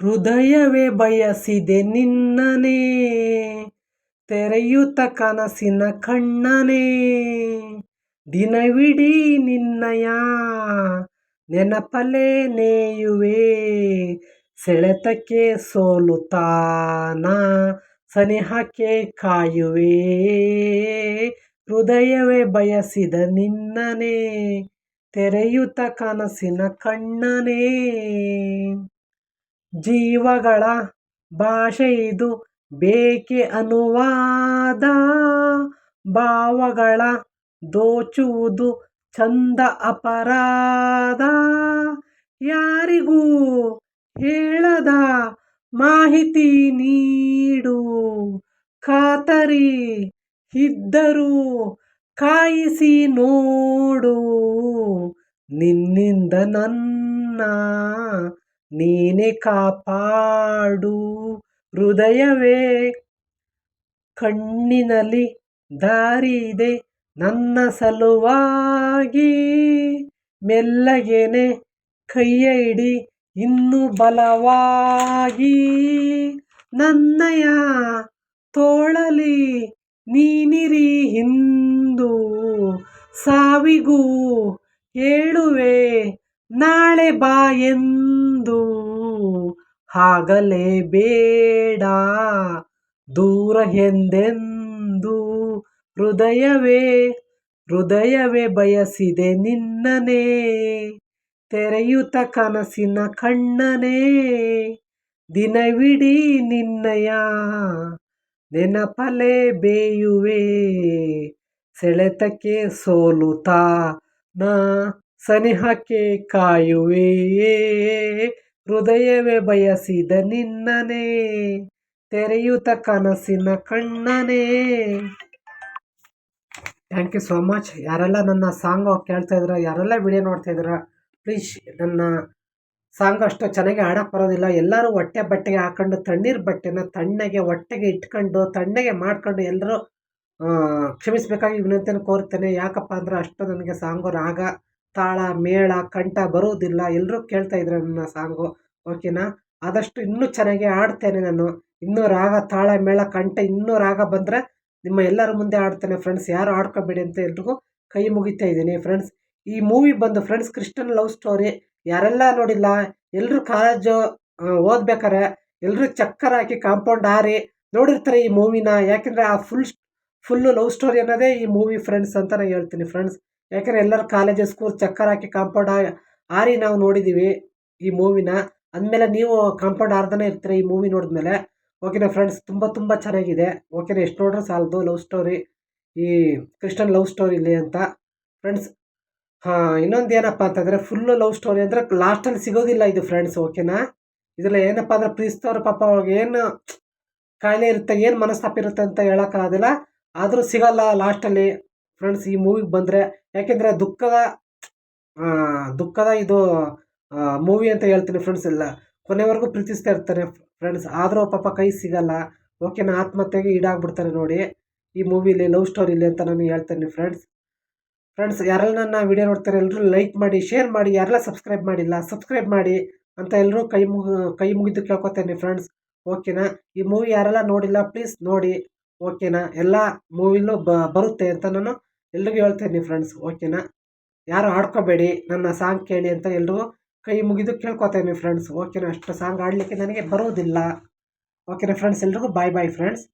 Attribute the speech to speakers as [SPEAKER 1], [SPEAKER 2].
[SPEAKER 1] ಹೃದಯವೇ ಬಯಸಿದೆ ನಿನ್ನನೇ, ತೆರೆಯುತ್ತ ಕನಸಿನ ಕಣ್ಣನೇ. ದಿನವಿಡೀ ನಿನ್ನಯ ನೆನಪಲೆ ನೇಯುವೆ, ಸೆಳೆತಕ್ಕೆ ಸೋಲುತ್ತಾನ ಸನಿಹಕ್ಕೆ ಕಾಯುವೆ. ಹೃದಯವೇ ಬಯಸಿದ ನಿನ್ನನೇ, ತೆರೆಯುತ್ತ ಕನಸಿನ ಕಣ್ಣನೇ. ಜೀವಗಳ ಭಾಷೆ ಇದು ಬೇಕೆ ಅನುವಾದ. ಭಾವಗಳ ದೋಚುವುದು ಚಂದ ಅಪರಾಧ. ಯಾರಿಗೂ ಹೇಳದ ಮಾಹಿತಿ ನೀಡು. ಖಾತರಿ ಇದ್ದರೂ ಕಾಯಿಸಿ ನೋಡು. ನಿನ್ನಿಂದ ನನ್ನ ನೀನೆ ಕಾಪಾಡು ಹೃದಯವೇ. ಕಣ್ಣಿನಲ್ಲಿ ದಾರಿ ಇದೆ ನನ್ನ ಸಲುವಾಗಿ. ಮೆಲ್ಲಗೆನೆ ಕೈಯ ಇಡಿ ಇನ್ನು ಬಲವಾಗಿ. ನನ್ನಯ ತೋಳಲಿ ನೀನಿರಿ ಹಿಂದು. ಸಾವಿಗೂ ಹೇಳುವೆ ನಾಳೆ ಬಾ ಎಂದು ಆಗಲೇ ಬೇಡ. ದೂರ ಎಂದೆಂದು ಹೃದಯವೇ ಹೃದಯವೇ ಬಯಸಿದೆ ನಿನ್ನನೇ ತೆರೆಯುತ ಕನಸಿನ ಕಣ್ಣನೇ ದಿನವಿಡೀ ನಿನ್ನಯ ನೆನಪಲೆ ಬೇಯುವೆ. ಸೆಳೆತಕ್ಕೆ ಸೋಲುತ್ತಾ ನಾ ಸನಿಹಕ್ಕೆ ಕಾಯುವೆ, ಹೃದಯವೇ ಬಯಸಿದ ನಿನ್ನನೇ, ತೆರೆಯುತ್ತ ಕನಸಿನ ಕಣ್ಣನೇ. ಥ್ಯಾಂಕ್ ಯು ಸೋ ಮಚ್ ಯಾರೆಲ್ಲ ನನ್ನ ಸಾಂಗ್ ಕೇಳ್ತಾ ಇದ್ರ ಯಾರೆಲ್ಲ ವಿಡಿಯೋ ನೋಡ್ತಾ ಇದ್ರ ಪ್ಲೀಸ್ ನನ್ನ ಸಾಂಗ್ ಅಷ್ಟು ಚೆನ್ನಾಗಿ ಹಾಡಕ್ಕೆ ಬರೋದಿಲ್ಲ. ಎಲ್ಲರೂ ಹೊಟ್ಟೆ ಬಟ್ಟೆಗೆ ಹಾಕೊಂಡು, ತಣ್ಣೀರು ಬಟ್ಟೆನ ತಣ್ಣಗೆ ಹೊಟ್ಟೆಗೆ ಇಟ್ಕೊಂಡು, ತಣ್ಣಗೆ ಮಾಡ್ಕೊಂಡು ಎಲ್ಲರೂ ಕ್ಷಮಿಸಬೇಕಾಗಿ ವಿನಂತಿಯನ್ನು ಕೋರ್ತೇನೆ ಯಾಕಪ್ಪ ಅಂದ್ರೆ ಅಷ್ಟು ನನಗೆ ಸಾಂಗು ರಾಗ ತಾಳ, ಮೇಳ, ಕಂಠ ಬರೋದಿಲ್ಲ. ಎಲ್ಲರೂ ಕೇಳ್ತಾ ಇದ್ರು ನನ್ನ ಸಾಂಗು. ಓಕೆನಾ? ಆದಷ್ಟು ಇನ್ನೂ ಚೆನ್ನಾಗಿ ಹಾಡ್ತೇನೆ ನಾನು. ಇನ್ನೂ ರಾಗ, ತಾಳ, ಮೇಳ, ಕಂಠ ಇನ್ನೂ ರಾಗ ಬಂದರೆ ನಿಮ್ಮ ಎಲ್ಲರ ಮುಂದೆ ಆಡ್ತೇನೆ ಫ್ರೆಂಡ್ಸ್. ಯಾರು ಆಡ್ಕೋಬೇಡಿ ಅಂತ ಎಲ್ರಿಗೂ ಕೈ ಮುಗಿತಾ ಇದ್ದೀನಿ ಫ್ರೆಂಡ್ಸ್. ಈ ಮೂವಿ ಬಂದು ಫ್ರೆಂಡ್ಸ್ ಕ್ರಿಶ್ಚನ್ ಲವ್ ಸ್ಟೋರಿ. ಯಾರೆಲ್ಲ ನೋಡಿಲ್ಲ ಎಲ್ಲರೂ ಕಾಲೇಜು ಓದ್ಬೇಕಾರೆ ಎಲ್ಲರೂ ಚಕ್ಕರ್ ಹಾಕಿ ಕಾಂಪೌಂಡ್ ಹಾರಿ. ನೋಡಿರ್ತಾರೆ ಈ ಮೂವಿನ? ಯಾಕೆಂದರೆ ಆ ಫುಲ್, ಫುಲ್ಲು ಲವ್ ಸ್ಟೋರಿ ಅನ್ನೋದೇ ಈ ಮೂವಿ ಫ್ರೆಂಡ್ಸ್ ಅಂತ ನಾನು ಹೇಳ್ತೀನಿ ಫ್ರೆಂಡ್ಸ್. ಯಾಕಂದರೆ ಎಲ್ಲರೂ ಕಾಲೇಜು ಸ್ಕೂಲ್ ಚಕ್ಕರ್ ಹಾಕಿ ಕಾಂಪೌಂಡ್ ಹಾರಿ ನಾವು ನೋಡಿದ್ದೀವಿ ಈ ಮೂವಿನ ಅಂದಮೇಲೆ ನೀವು ಕಾಂಪೌಂಡ್ ಹಾರ್ದನೇ ಇರ್ತೀರಿ ಈ ಮೂವಿ ನೋಡಿದ್ಮೇಲೆ. ಓಕೆನಾ ಫ್ರೆಂಡ್ಸ್ ತುಂಬ ತುಂಬ ಚೆನ್ನಾಗಿದೆ. ಓಕೆನಾ ಎಷ್ಟು ನೋಡ್ರೆ ಸಾಲದು ಲವ್ ಸ್ಟೋರಿ ಈ ಕ್ರಿಶ್ಚನ್ ಲವ್ ಸ್ಟೋರಿ ಇಲ್ಲಿ ಅಂತ. ಫ್ರೆಂಡ್ಸ್ ಹಾಂ, ಇನ್ನೊಂದು ಏನಪ್ಪ ಅಂತಂದರೆ ಫುಲ್ಲು ಲವ್ ಸ್ಟೋರಿ ಅಂದರೆ ಲಾಸ್ಟಲ್ಲಿ ಸಿಗೋದಿಲ್ಲ ಇದು ಫ್ರೆಂಡ್ಸ್ ಓಕೆನಾ ಇದರಲ್ಲಿ ಏನಪ್ಪ ಅಂದರೆ ಪ್ರೀಸ್ತವ್ರ ಪಾಪ ಅವ್ರಿಗೆ ಏನು ಕಾಯಿಲೆ ಇರುತ್ತೆ, ಏನು ಮನಸ್ತಾಪ ಇರುತ್ತೆ ಅಂತ ಹೇಳೋಕ್ಕಾಗೋದಿಲ್ಲ ಆದರೂ ಸಿಗಲ್ಲ ಲಾಸ್ಟಲ್ಲಿ ಫ್ರೆಂಡ್ಸ್ ಈ ಮೂವಿಗೆ ಬಂದರೆ ಯಾಕೆಂದರೆ ದುಃಖದ ದುಃಖದ ಇದು ಮೂವಿ ಅಂತ ಹೇಳ್ತೀನಿ ಫ್ರೆಂಡ್ಸ್ ಎಲ್ಲ. ಕೊನೆವರೆಗೂ ಪ್ರೀತಿಸ್ತಾ ಇರ್ತಾರೆ ಫ್ರೆಂಡ್ಸ್ ಆದರೂ ಪಾಪ ಕೈ ಸಿಗಲ್ಲ. ಓಕೆನಾ ಆತ್ಮಹತ್ಯೆಗೆ ಈಡಾಗ್ಬಿಡ್ತಾರೆ ನೋಡಿ ಈ ಮೂವಿಲಿ ಲವ್ ಸ್ಟೋರಿಲಿ ಅಂತ ನಾನು ಹೇಳ್ತೇನೆ ಫ್ರೆಂಡ್ಸ್ ಫ್ರೆಂಡ್ಸ್ ಯಾರೆಲ್ಲ ನನ್ನ ವಿಡಿಯೋ ನೋಡ್ತಾರೆ ಎಲ್ಲರೂ ಲೈಕ್ ಮಾಡಿ ಶೇರ್ ಮಾಡಿ, ಯಾರೆಲ್ಲ ಸಬ್ಸ್ಕ್ರೈಬ್ ಮಾಡಿಲ್ಲ ಸಬ್ಸ್ಕ್ರೈಬ್ ಮಾಡಿ ಅಂತ ಎಲ್ಲರೂ ಕೈ ಮುಗಿ, ಕೈ ಮುಗಿದು ಕೇಳ್ಕೊತೇನೆ ಫ್ರೆಂಡ್ಸ್ ಓಕೆನಾ ಈ ಮೂವಿ ಯಾರೆಲ್ಲ ನೋಡಿಲ್ಲ ಪ್ಲೀಸ್ ನೋಡಿ. ಓಕೆನಾ? ಎಲ್ಲ ಮೂವಿಲೂ ಬರುತ್ತೆ ಅಂತ ನಾನು ಎಲ್ರಿಗೂ ಹೇಳ್ತೇನೆ ಫ್ರೆಂಡ್ಸ್ ಓಕೆನಾ? ಯಾರು ಆಡ್ಕೋಬೇಡಿ ನನ್ನ ಸಾಂಗ್ ಕೇಳಿ ಅಂತ ಎಲ್ರಿಗೂ ಕೈ ಮುಗಿದು ಕೇಳ್ಕೊತೇನೆ ಫ್ರೆಂಡ್ಸ್ ಓಕೆನಾ? ಅಷ್ಟು ಸಾಂಗ್ ಆಡಲಿಕ್ಕೆ ನನಗೆ ಬರೋದಿಲ್ಲ. ಓಕೆನಾ ಫ್ರೆಂಡ್ಸ್ ಎಲ್ರಿಗೂ ಬಾಯ್ ಬಾಯ್ ಫ್ರೆಂಡ್ಸ್